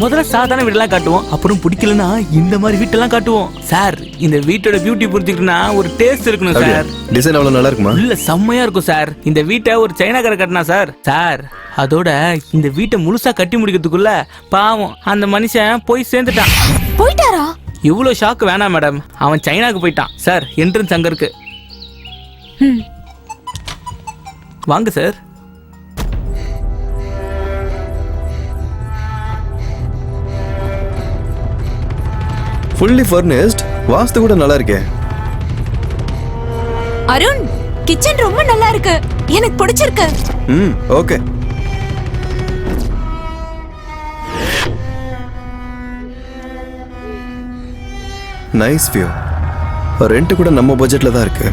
முதல்ல சாதாரண வீடெல்லாம் காட்டுவோம். அப்புறம் பிடிக்கலன்னா இந்த மாதிரி வீட்டெல்லாம் காட்டுவோம். சார் இந்த வீட்டோட பியூட்டி புரிஞ்சுக்கணும்னா ஒரு டேஸ்ட் இருக்கணும் சார். டிசைன் அவ்வளவு நல்லா இருக்குமா? உள்ள செம்மையா இருக்கும் சார். இந்த வீட்டை ஒரு சைனாக்கார கட்டினா சார். சார் அதோட இந்த வீட்டை முழுசா கட்டி முடிக்கிறதுக்குள்ள பாவம் அந்த மனுஷன் போய் சேர்ந்துட்டான். போயிட்டாரா? இவ்வளோ ஷாக் வேணாம் மேடம் அவன் சைனாக்கு போயிட்டான். சார் என்ட்ரன்ஸ் அங்க இருக்கு. வாங்க சார். ஃபுல்லி ஃபர்னிஷ்ட் வாஸ்து கூட நல்லா இருக்கே. அருண் கிச்சன் ரொம்ப நல்லா இருக்கு. எனக்கு பிடிச்சிருக்கு. ம் ஓகே. நைஸ் வியூ ரெண்ட் கூட நம்ம பட்ஜெட்ல தான் இருக்கு.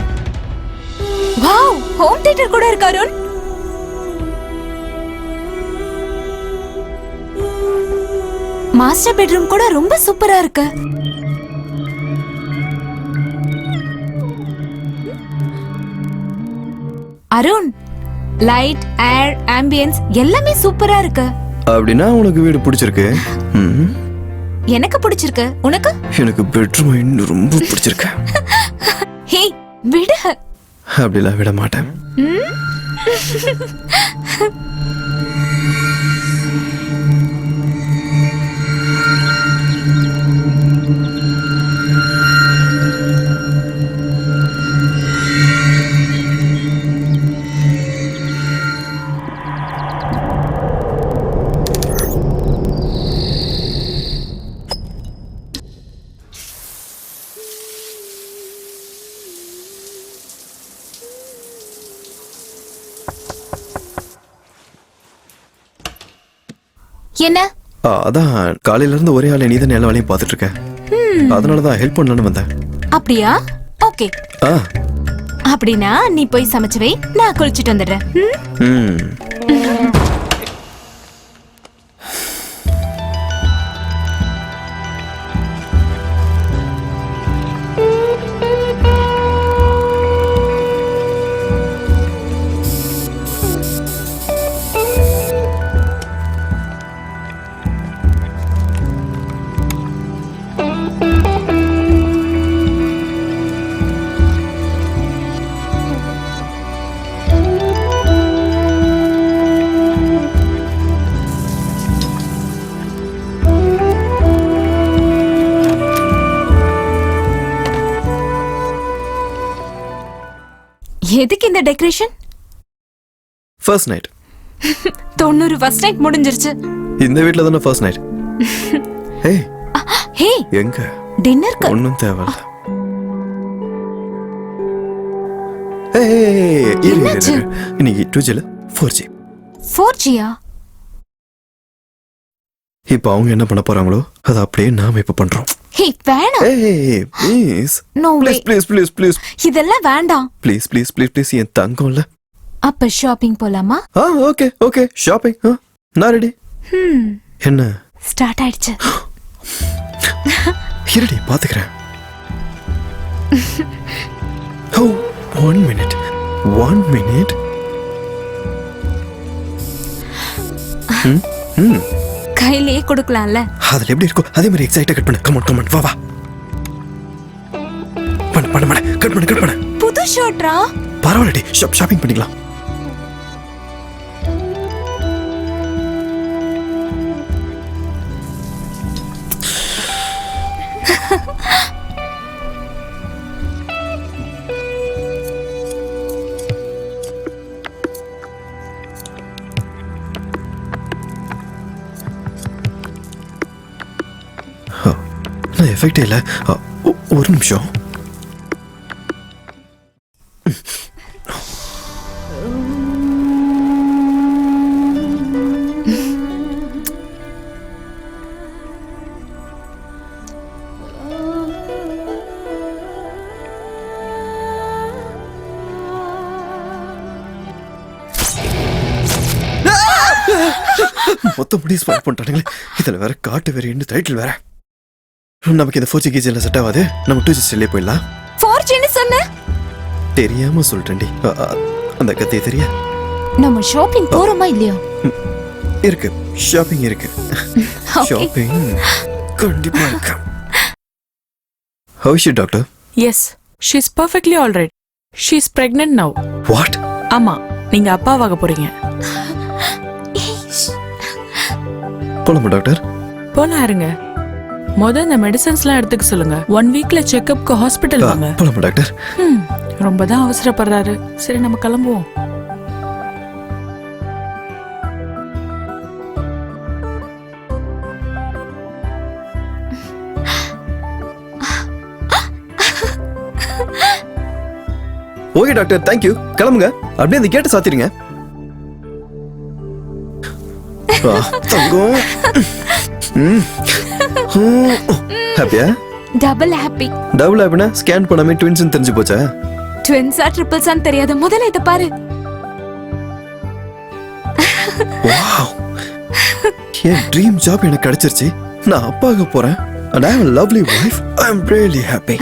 வாவ் ஹோம் தியேட்டர் கூட இருக்கு அருண். மாஸ்டர் பெட்ரூம் கூட ரொம்ப சூப்பரா இருக்கு. அருண் லைட் ஏர் ஆம்பியன்ஸ் எல்லாமே சூப்பரா இருக்கு. அப்படின்னா உனக்கு வீடு பிடிச்சிருக்கு. எனக்கு பிடிச்சிருக்கு. உனக்கு? எனக்கு பெட்ரூம் இன்னும் ரொம்ப பிடிச்சிருக்கு. ஹே விடு. அப்படிலாம் விட மாட்டேன். என்ன? அதான். காலையில இருந்து ஒரே ஆளை நீ தான் எல்லா வேலையும் பார்த்துட்டு இருக்க. அதனால தான் ஹெல்ப் பண்ணலான்னு வந்தேன். அப்படியா? ஓகே. அப்படின்னா நீ போய் சமைச்சு வை. நான் குளிச்சிட்டு வந்துடுறேன். எதுக்கு இந்த டெக்கரேஷன் ஃபர்ஸ்ட் நைட் தொண்ணூறு ஃபர்ஸ்ட் நைட் முடிஞ்சிருச்சு. இந்த வீட்ல தானே ஃபர்ஸ்ட் நைட் ஏய் ஹே. எங்க? டின்னருக்கு ஒன்றும் தேவையில்ல. ஏய். இன்னைக்கு டூ ஜில ஃபோர் ஜி ஃபோர் ஜியா இப்போ அவங்க என்ன பண்ண போறாங்களோ அதை அப்படியே நாம இப்ப பண்றோம். ஹே வேணாம். ஏய் please no way please please please please இதெல்லாம் வேண்டாம். ப்ளீஸ் ப்ளீஸ் ப்ளீஸ் ப்ளீஸ் என் தங்கம்ல. அப்ப ஷாப்பிங் போலாமா? ஆ ஓகே ஓகே ஷாப்பிங் நான் ரெடி ஹம். என்ன? ஸ்டார்ட் ஆயிடுச்சு. இருடி பாத்துக்கிறேன். Oh one minute one minute கையிலேயே கொடுக்கலாம்ல? அதுல எப்படி இருக்கும் அதே மாதிரி எக்ஸைட்டா கட் பண்ணு. கமான் கமான் வா வா. பண்ணு பண்ணு பண்ணு. கட் பண்ணு கட் பண்ணு. புது ஷர்ட்ரா பரவாயில்லடி. ஷாப் ஷாப்பிங் பண்ணிக்கலாம். நான் எஃபெக்டே இல்லை. ஒரு நிமிஷம். மொத்தம் முடி ஸ்பாட் பண்ணிட்டானுங்களே. இதில் வேற காட்டு வேற என்ன டைட்டில் வேற. நமக்கு இந்த ஃபோர்ஜி கீஜி எல்லாம் செட் ஆகாது. நம்ம டூ ஜிஸ்டிலே போயிடலாம். ஃபோர் ஜின்னு சொன்ன? தெரியாம சொல்லிட்டேன்டி அந்த கதையை தெரியா. நம்ம ஷாப்பிங் போறோமா இல்லையா? இருக்கு. ஷாப்பிங் இருக்கு. ஷாப்பிங் கண்டிப்பா இருக்கு. How she doctor yes she's perfectly all right she's pregnant now what ஆமா நீங்க அப்பாவாக போறீங்க. போலாமா டாக்டர் போலாம் இருங்க. முத இந்த மெடிசன்ஸ்லாம் எடுத்துக்க சொல்லுங்க. ஒன் வீக்ல செக்கப்க்கு ஹாஸ்பிட்டல் வாங்க. போலாமா டாக்டர் ஹம், ரொம்ப தான் அவசரப்படுறாரு. சரி நம்ம கிளம்புவோம். ஓகே டாக்டர் தேங்க்யூ கிளம்புங்க. அப்படியே அந்த கேட்டை சாத்திருங்க ஆ, தங்கம். ஹாப்பியா டபுள் ஹாப்பி டபுள் ஹாப்பினா ஸ்கேன் பண்ணாமே ட்வின்ஸ் தெரிஞ்சு போச்சா? ட்வின்ஸா ட்ரிபிள்ஸான்னு தெரியாது. முதல்ல இதை பாரு. வாவ் என் ட்ரீம் ஜாப் எனக்கு கிடைச்சிருச்சு. நான் அப்பாக போறேன். And I have a lovely wife. I'm really happy.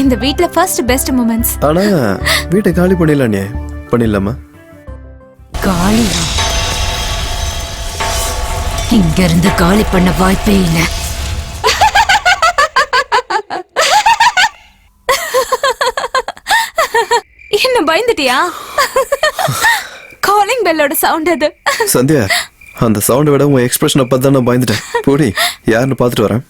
இந்த வீட்ல ஃபர்ஸ்ட் பெஸ்ட் மூமெண்ட்ஸ் ஆனா வீட்டை காலி பண்ணிடலானே பண்ணிடலாமா? காலியா? இங்க இருந்து காலி பண்ண வாய்ப்பே இல்ல என்ன பயந்துட்டியா? காலிங் பெல்லோட சவுண்ட் அது. சந்தியா அந்த சவுண்டை விட உன் எக்ஸ்பிரஷனை பார்த்து தான் நான் பயந்துட்டேன். போடி யாருன்னு பார்த்துட்டு வரேன்.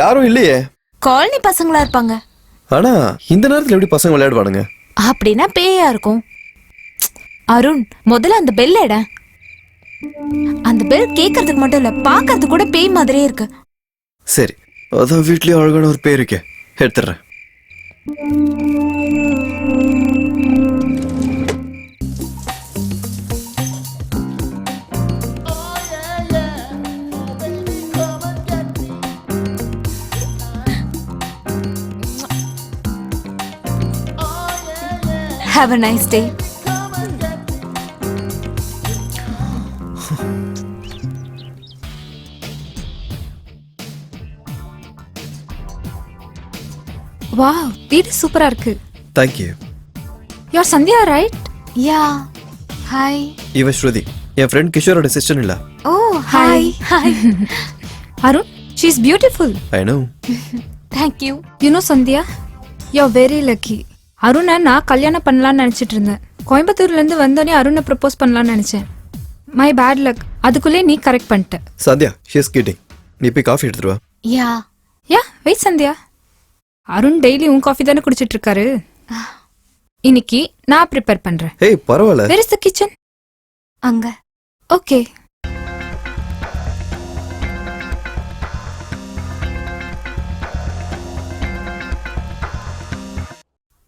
யாரும் இல்லையே? காலனி பசங்களா இருப்பாங்க. ஆனா இந்த நேரத்துல எப்படி பசங்க விளையாடுவானுங்க? அப்படின்னா பேயா இருக்கும். அருண் முதல்ல அந்த பெல் எட. அந்த பெல் கேட்கறதுக்கு மட்டும் இல்ல பார்க்கிறதுக்கு கூட பேய் மாதிரியே இருக்கு. சரி. அதான் வீட்லயே அழகான ஒரு பேர் இருக்கே. எடுத்துடுறேன். Have a nice day wow வீடு சூப்பரா இருக்கு. Thank you you're Sandhya right yeah hi இவ ஸ்ருதி. என் ஃப்ரெண்ட் கிஷோரோட சிஸ்டர் இல்ல. ஓ hi hi Arun she is beautiful I know thank you you know Sandhya you're very lucky அருணை நான் கல்யாணம் பண்ணலாம்னு நினைச்சிட்டு இருந்தேன். கோயம்புத்தூர்ல இருந்து வந்தோடனே அருணை ப்ரப்போஸ் பண்ணலாம்னு நினைச்சேன். மை பேட் லக் அதுக்குள்ளே நீ கரெக்ட் பண்ணிட்ட. சந்தியா ஷீஸ் கிட்டிங் நீ போய் காஃபி எடுத்துட்டு வா. Yeah yeah wait Sandhya Arun daily உன் காஃபி தானே குடிச்சிட்டு இருக்காரு இன்னைக்கு நான் ப்ரிப்பேர் பண்றேன். ஏய் பரவாயில்ல. வெர் இஸ் த கிச்சன் அங்க. ஓகே.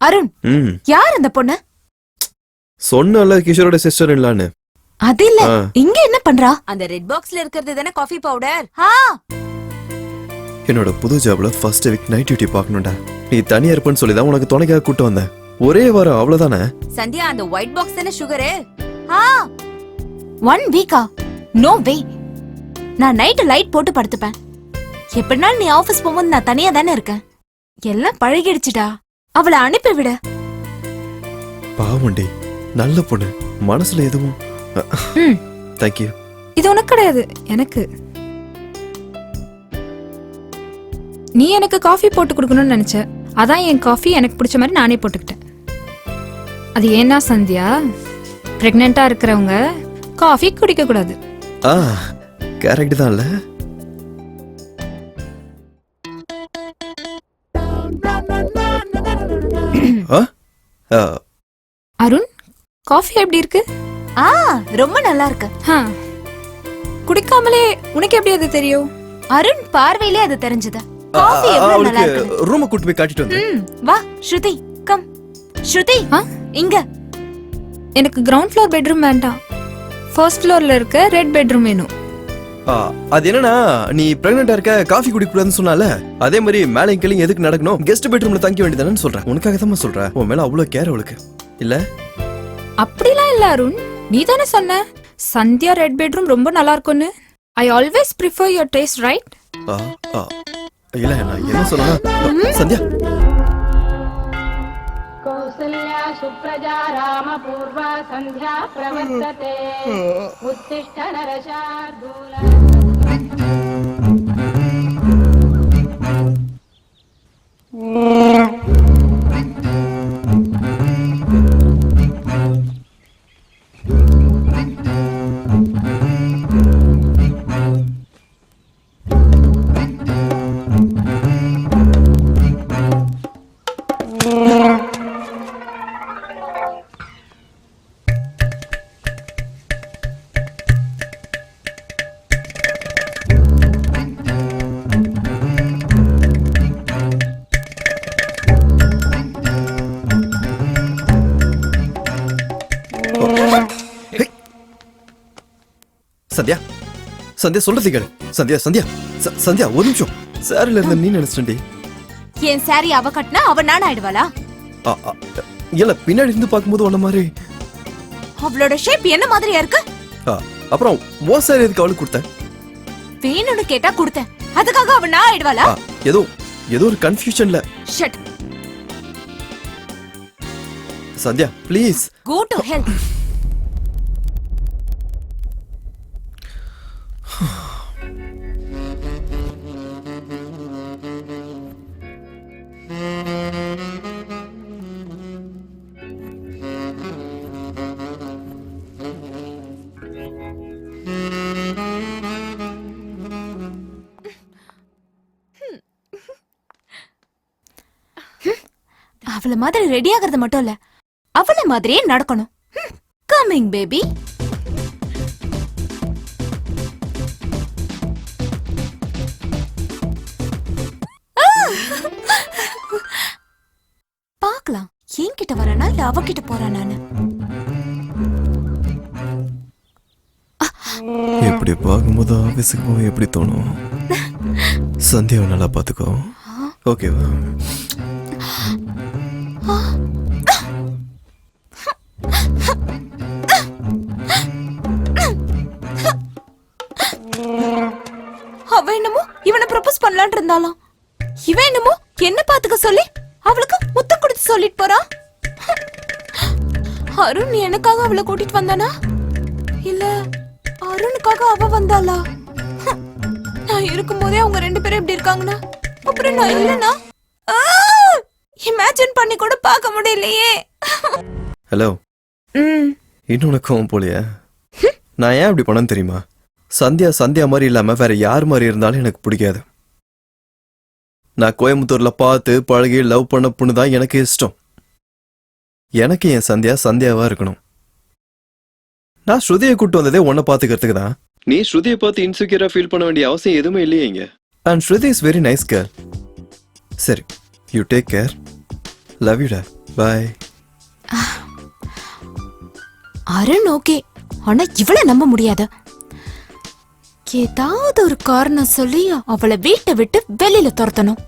அருண் ம். யார் அந்த பொண்ணு? சொன்னல கிஷோரோட சிஸ்டர் இல்லான்னு அது இல்ல. ஆ. இங்க என்ன பண்றா? அந்த ரெட் பாக்ஸ்ல இருக்கிறது தானே காஃபி பவுடர் ஆ. என்னோட புது ஜாப்ல ஃபர்ஸ்ட் வீக் நைட் டியூட்டி பார்க்கணும்டா. நீ தனியா இருப்பேன்னு சொல்லி தான் உனக்கு துணைக்காக கூட்டு வந்தேன். ஒரே வாரம் அவ்வளவுதானே? சந்தியா அந்த ஒயிட் பாக்ஸ் தானே சுகரு ஆ ஒன் வீக்கா நோ வே நான் நைட்டு லைட் போட்டு படுத்துப்பேன். எப்படினாலும் நீ ஆபீஸ் போகும்போது நான் தனியா தானே இருக்கேன். எல்லாம் பழகிடுச்சுடா. அவளை அனுப்பி விட. பாவண்டி நல்ல பொண்ணு. மனசுல எதுவும் தேங்க்யூ இது உனக்கு கிடையாது. எனக்கு. நீ எனக்கு காஃபி போட்டு கொடுக்கணும்னு நினைச்ச. அதான் என் காஃபி எனக்கு பிடிச்ச மாதிரி நானே போட்டுக்கிட்டேன். அது ஏன்னா சந்தியா? பிரெக்னெண்டா இருக்கிறவங்க காஃபி குடிக்க கூடாது ஆ கரெக்ட் தான் இல்ல ஆ? ஆ, அருண் காஃபி எப்படி இருக்கு? ஆ ரொம்ப நல்லா இருக்கு. ஹா. குடிக்காமலே உனக்கு எப்படி அது தெரியும்? அருண் பார்வையிலே அது தெரிஞ்சது. காஃபி ஆ, எவ்வளவு நல்லா அவளுக்கு இருக்கு? ரூமை கூட்டு போய் காட்டிட்டு வந்து ம் வா ஸ்ருதி கம். ஸ்ருதி ஆ? இங்க. எனக்கு கிரவுண்ட் ஃப்ளோர் பெட்ரூம் வேண்டாம். ஃபர்ஸ்ட் ஃப்ளோர்ல இருக்க ரெட் பெட்ரூம் வேணும். ஆ, அது என்னன்னா நீ பிரெக்னெண்டா இருக்க காஃபி குடிக்க கூடாதுன்னு சொன்னால அதே மாதிரி மேலே கீழே எதுக்கு நடக்கணும்? கெஸ்ட் பெட்ரூம்ல தங்கி வேண்டியதானு சொல்றேன். உனக்காக தான் சொல்றேன். உன் மேல அவ்வளவு கேர் அவளுக்கு. இல்ல? அப்படிலாம் இல்ல அருண். நீ தானே சொன்ன? சந்தியா ரெட் பெட்ரூம் ரொம்ப நல்லா இருக்கும்னு. I always prefer your taste right ஆ, ஆ. இல்ல நான் என்ன சொன்னா சந்தியா सुप्रजा रामपूर्वा सन्ध्या प्रवर्तते उत्तिष्ठ नरशार्दूल சந்தியா சொல்றது கேளு. சந்தியா சந்தியா சந்தியா ஒரு நிமிஷம். சாரில இருந்த நீ நினைச்சிட்டே என் சாரி அவ கட்டினா அவ நான் ஆயிடுவாளா இல்ல பின்னாடி இருந்து பார்க்கும்போது உன்ன மாதிரி. அவளோட ஷேப் என்ன மாதிரியா இருக்கு? அப்புறம் ஓ சாரி எதுக்கு அவளுக்கு கொடுத்த வேணும்னு கேட்டா கொடுத்தேன். அதுக்காக அவ நான் ஆயிடுவாளா ஏதோ ஏதோ ஒரு கன்ஃபியூஷன்ல shut Sandhya please go to help அவள மாதிரி ரெடி ஆகிறது மட்டும் இல்ல. அவள மாதிரியே நடக்கணும். கமிங் பேபி பார்க்கலாம். என்கிட்ட வரானா இல்ல அவகிட்ட போறானான்னு எப்படி பார்க்கும்போது ஆஃபீஸுக்கு போக எப்படி தோணும்? சந்தியாவை நல்லா பார்த்துக்கோ. ஓகேவா? பண்ணலாம்னு இருந்தாலாம் இவன் என்னமோ என்ன பாத்துக்க சொல்லி அவளுக்கு முத்தம் கொடுத்து சொல்லிட்டு போறான் அருண் எனக்காக அவளை கூட்டிட்டு வந்தானா? இல்ல அருணுக்காக அவ வந்தாளா? நான் இருக்கும்போதே அவங்க ரெண்டு பேரும் இப்படி இருக்காங்கன்னா? அப்புறம் நான் இல்லனா இமேஜின் பண்ணி கூட பார்க்க முடியலையே. ஹலோ ம். இன்னும் உனக்கு கோவம் போலையா? நான் ஏன் அப்படி பண்ணேன்னு தெரியுமா? சந்தியா சந்தியா மாதிரி இல்லாம வேற யார் மாதிரி இருந்தாலும் எனக்கு பிடிக்காது. நான் கோயம்புத்தூர்ல பார்த்து பழகி லவ் பண்ண பொண்ணு தான் எனக்கு இஷ்டம். எனக்கு என் சந்தியா சந்தியாவா இருக்கணும். நான் ஸ்ருதியை கூட்டு வந்ததே உன்னை பாத்துக்கிறதுக்கு தான். நீ ஸ்ருதியை பார்த்து இன்செக்யூரா ஃபீல் பண்ண வேண்டிய அவசியம் எதுவுமே இல்லையே இங்க. And Shruti is very nice care சரி you take care love you டா. பாய் அருண் ஓகே ஆனா இவள நம்ப முடியாது. ஏதாவது ஒரு காரணம் சொல்லி அவளை வீட்டை விட்டு வெளியில துரத்தணும்.